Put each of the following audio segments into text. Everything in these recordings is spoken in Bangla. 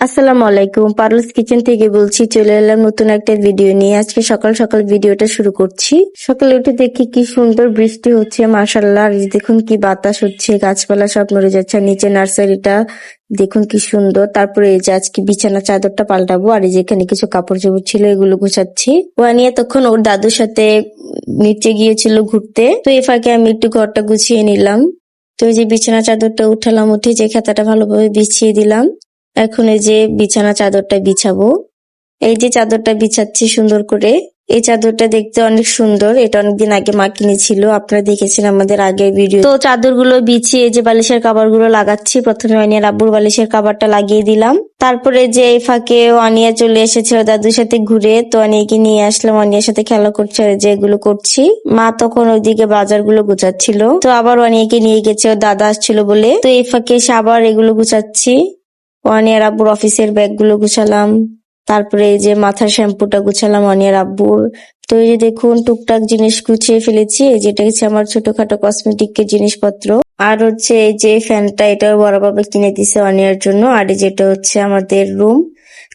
আসসালামু আলাইকুম। পারলস কিচেন থেকে বলছি, চলে এলাম নতুন একটা ভিডিও নিয়ে। আজকে সকাল সকাল ভিডিওটা শুরু করছি। সকালে উঠে দেখি কি সুন্দর বৃষ্টি হচ্ছে যে দেখুন কি বাতাস হচ্ছে, গাছপালা সব নড়ে যাচ্ছে নিচে নার্সারিটা দেখুন কি সুন্দর। তারপরে এই যে আজকে বিছানা চাদরটা পাল্টাবো, আর এই যে এখানে কিছু কাপড় চোপড় ছিল, এগুলো গুছাচ্ছি। ওয়ানিয়া তখন ওর দাদুর সাথে নিচে গিয়েছিল ঘুরতে। তো এ ফাঁকে আমি একটু ঘরটা গুছিয়ে নিলাম। তো এই যে বিছানা চাদরটা উঠালাম, উঠে যে খাতাটা ভালোভাবে বিছিয়ে দিলাম। এখন এই যে বিছানা চাদরটা বিছাবো। এই যে চাদরটা বিছাচ্ছি সুন্দর করে। এই চাদরটা দেখতে অনেক সুন্দর। এটা অনেকদিন আগে মা কিনেছিল। আপনারা দেখেছেন আমাদের আগের ভিডিও তো চাদরগুলো বিছিয়ে যে বালিশের কাবারগুলো লাগাচ্ছি। প্রথমে অনিয়া রাব্বুর বালিশের কাবারটা লাগিয়ে দিলাম। তারপরে যে এই ফাঁকে অনিয়া চলে এসেছে ওর দাদুর সাথে ঘুরে, তো অনিয়াকে নিয়ে আসলাম। অনিয়ার সাথে খেলা করছে, যে এগুলো করছি। মা তখন ওইদিকে বাজারগুলো গুছাচ্ছিল। তো আবার অনিয়াকে নিয়ে গেছে দাদা আসছিল বলে। তো এই ফাঁকে এসে আবার এগুলো গুছাচ্ছি। অনিয়ার আব্বুর অফিসের ব্যাগগুলো গুছালাম। তারপরে এই যে মাথার শ্যাম্পুটা গুছালাম অনিয়ার আব্বুর। তো এই যে দেখুন, টুকটাক জিনিস গুছিয়ে ফেলেছি। এই যেটা হচ্ছে আমার ছোটখাটো কসমেটিক এর জিনিসপত্র। আর হচ্ছে এই যে ফ্যানটা এটা বড় বাবা কিনে দিছে অনিয়ার জন্য। আর যেটা হচ্ছে আমাদের রুম।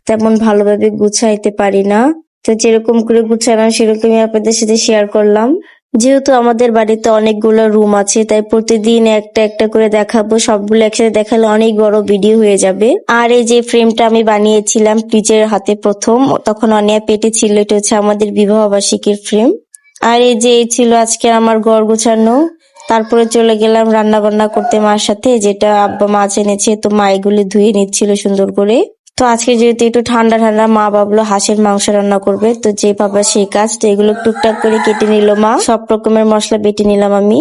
তেমন ভালোভাবে গুছাইতে পারি না। তো যেরকম করে গুছালাম, সেরকমই আপনাদের সাথে শেয়ার করলাম। যেহেতু আমাদের বাড়িতে অনেকগুলো রুম আছে, তাই প্রতিদিন একটা একটা করে দেখাবো। সবগুলো একসাথে দেখালে অনেক বড় ভিডিও হয়ে যাবে। আর এই যে ফ্রেমটা আমি বানিয়েছিলাম টিচারের হাতে প্রথম, তখন অনেক পেটে ছিল, এটা হচ্ছে আমাদের বিবাহ বার্ষিকীর ফ্রেম। আর এই যে এই ছিল আজকে আমার ঘর গোছানো। তারপরে চলে গেলাম রান্না বান্না করতে মার সাথে, যেটা আব্বা মাছ এনেছে, তো মা এগুলি ধুয়ে নিচ্ছিল সুন্দর করে। তো আজকে যেহেতু একটু ঠান্ডা ঠান্ডা, মা ভাবলো হাঁসের মাংস রান্না করবে। তো যে বাবা সেই কাজ, তো এগুলো টুকটাক করে কেটে নিল মা। সব রকমের মশলা বেটে নিলাম আমি।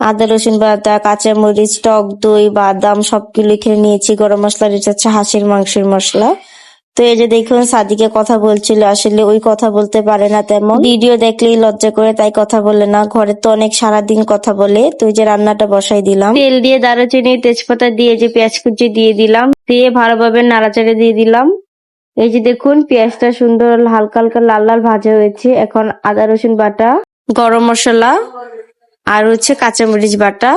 আদা, রসুন বাতা কাঁচা মরিচ টক দই, বাদাম সবগুলো এখানে নিয়েছি। গরম মশলা, যেটা হচ্ছে হাঁসের মাংসের মশলা। তো এই যে দেখুন, সাদিকে কথা বলছিল, আসলে ওই কথা বলতে পারে না তেমন। ভিডিও দেখলেই লজ্জা করে তাই কথা বলে না। ঘরে তো অনেক সারাদিন কথা বলে। তো যে রান্নাটা বসাই দিলাম। তেল দিয়ে দারুচিনি, তেজপাতা দিয়ে যে পেঁয়াজ কুচি দিয়ে দিলাম, দিয়ে ভালোভাবে নাড়াচাড়া দিয়ে দিলাম। এই যে দেখুন, পেঁয়াজটা সুন্দর হালকা হালকা লাল লাল ভাজা হয়েছে। এখন আদা রসুন বাটা, গরম মশলা আর হচ্ছে কাঁচামরিচ বাটা।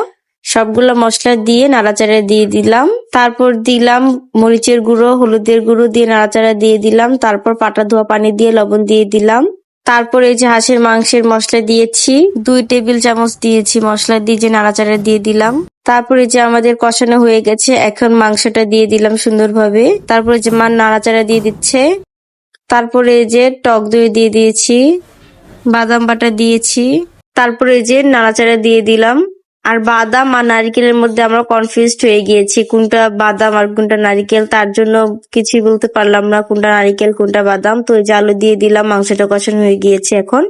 সবগুলো মশলা দিয়ে নাড়াচাড়া দিয়ে দিলাম। তারপর দিলাম মরিচের গুঁড়ো, হলুদের গুঁড়ো দিয়ে নাড়াচাড়া দিয়ে দিলাম। তারপর পাটা ধোয়া পানি দিয়ে লবণ দিয়ে দিলাম। তারপর এই যে হাঁসের মাংসের মশলা দিয়েছি, দুই টেবিল চামচ দিয়েছি মশলা দিয়ে যে নাড়াচাড়া দিয়ে দিলাম। তারপরে যে আমাদের কষানো হয়ে গেছে, এখন মাংসটা দিয়ে দিলাম সুন্দরভাবে। তারপরে যে মা নাড়াচাড়া দিয়ে দিচ্ছে। তারপরে এই যে টক দই দিয়ে দিয়েছি, বাদাম বাটা দিয়েছি। তারপরে যে নাড়াচাড়া দিয়ে দিলাম। আর বাদাম আর নারিকেলের মধ্যে আমরা কনফিউজড হয়ে গিয়েছি, কোনটা বাদাম আর কোনটা নারিকেল, তার জন্য কিছুই বলতে পারলাম না কোনটা নারিকেল, কোনটা বাদাম। তো জালো যে আলু দিয়ে দিলাম, মাংসটা কষানো হয়ে গিয়েছে এখন।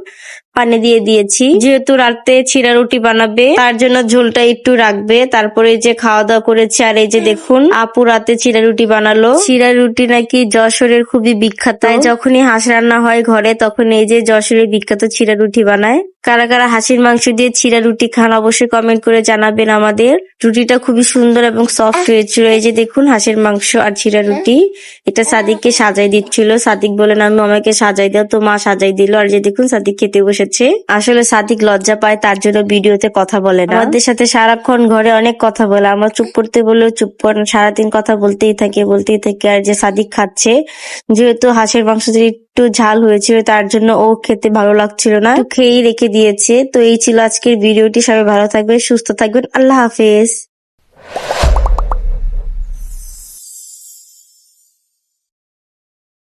পানি দিয়ে দিয়েছি। যেহেতু রাতে চিরা রুটি বানাবে, তার জন্য ঝোলটা একটু রাখবে। তারপরে যে খাওয়া দাওয়া করেছে, আর এই যে দেখুন, আপু রাতে চিরা রুটি বানালো। চিরা রুটি নাকি যশোরের খুবই বিখ্যাত। যখনই হাঁস রান্না হয় ঘরে, তখন এই যে যশোরের বিখ্যাত চিরা রুটি বানায়। কারা কারা হাঁসির মাংস দিয়ে চিরা রুটি খান, অবশ্যই কমেন্ট করে জানাবেন আমাদের। রুটিটা খুবই সুন্দর এবং সফট হয়েছিল। এই যে দেখুন, হাঁসের মাংস আর চিরা রুটি। এটা সাদিককে সাজাই দিচ্ছিল। সাদিক বলেন আমি আমাকে সাজাই দাও। তো মা সাজাই দিল। আর যে দেখুন, সাদিক খেতে বসেছে আসলে সাদিক লজ্জা পায়, তার জন্য ভিডিওতে কথা বলে না। আমাদের সাথে সারাক্ষণ ঘরে অনেক কথা বলে, আমরা চুপ করতে বলেও চুপ করে সারাদিন কথা বলতেই থাকে বলতেই থাকে, আর যে সাদিক খাচ্ছে, যেহেতু হাঁসের মাংস যদি একটু ঝাল হয়েছিল, তার জন্য ও খেতে ভালো লাগছিল না। খেয়েই রেখে দিয়েছে। তো এই ছিল আজকের ভিডিওটি। সবাই ভালো থাকবে সুস্থ থাকবেন। আল্লাহ হাফেজ।